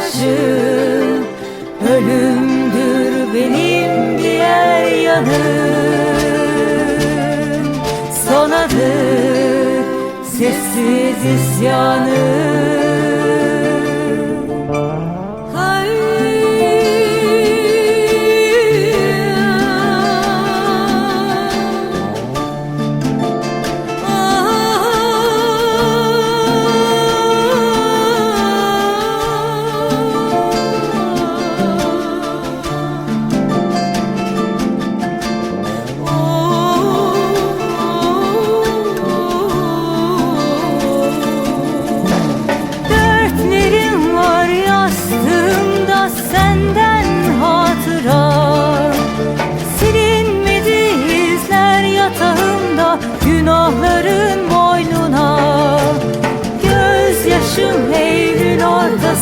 gözyaşım Ölümdür benim diğer yanım. Sonadır sessiz isyanım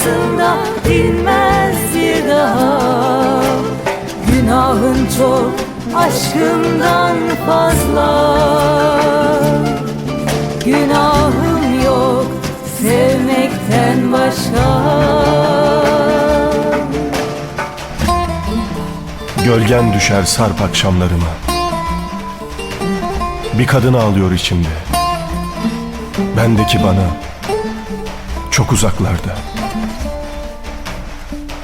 ortasında dinmez bir daha. Günahım çok aşkımdan fazla. Günahım yok sevmekten başka. Gölgen düşer sarp akşamlarıma. Bir kadın ağlıyor içimde. Bendeki bana Çok uzaklarda.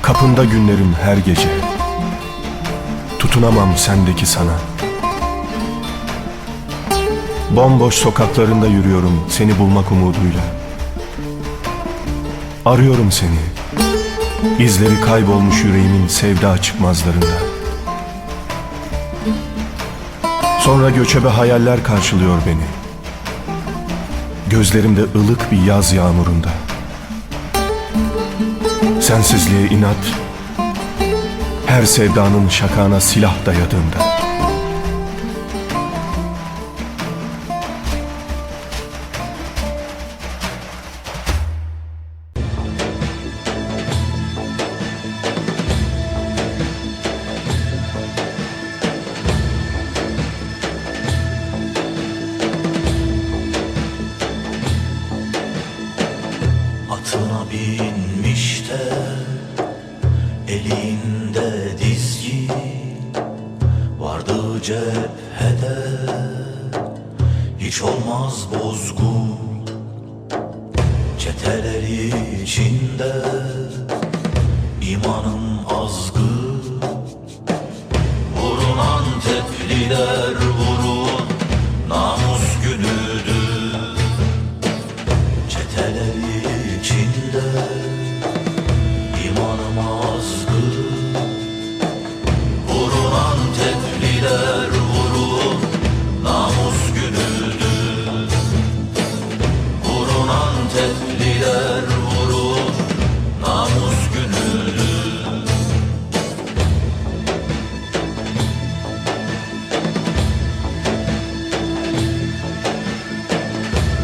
Kapında günlerim her gece. Tutunamam sendeki sana. Bomboş sokaklarında yürüyorum seni bulmak umuduyla. Arıyorum seni. İzleri kaybolmuş yüreğimin sevda çıkmazlarında. Sonra göçebe hayaller karşılıyor beni. Gözlerimde ılık bir yaz yağmurunda Sensizliğe inat Her sevdanın şakağına silah dayadığında elinde dizgi Vardı cephede. Hiç olmaz bozgun Çeteler içinde. İmanın azgı Vurun Antepliler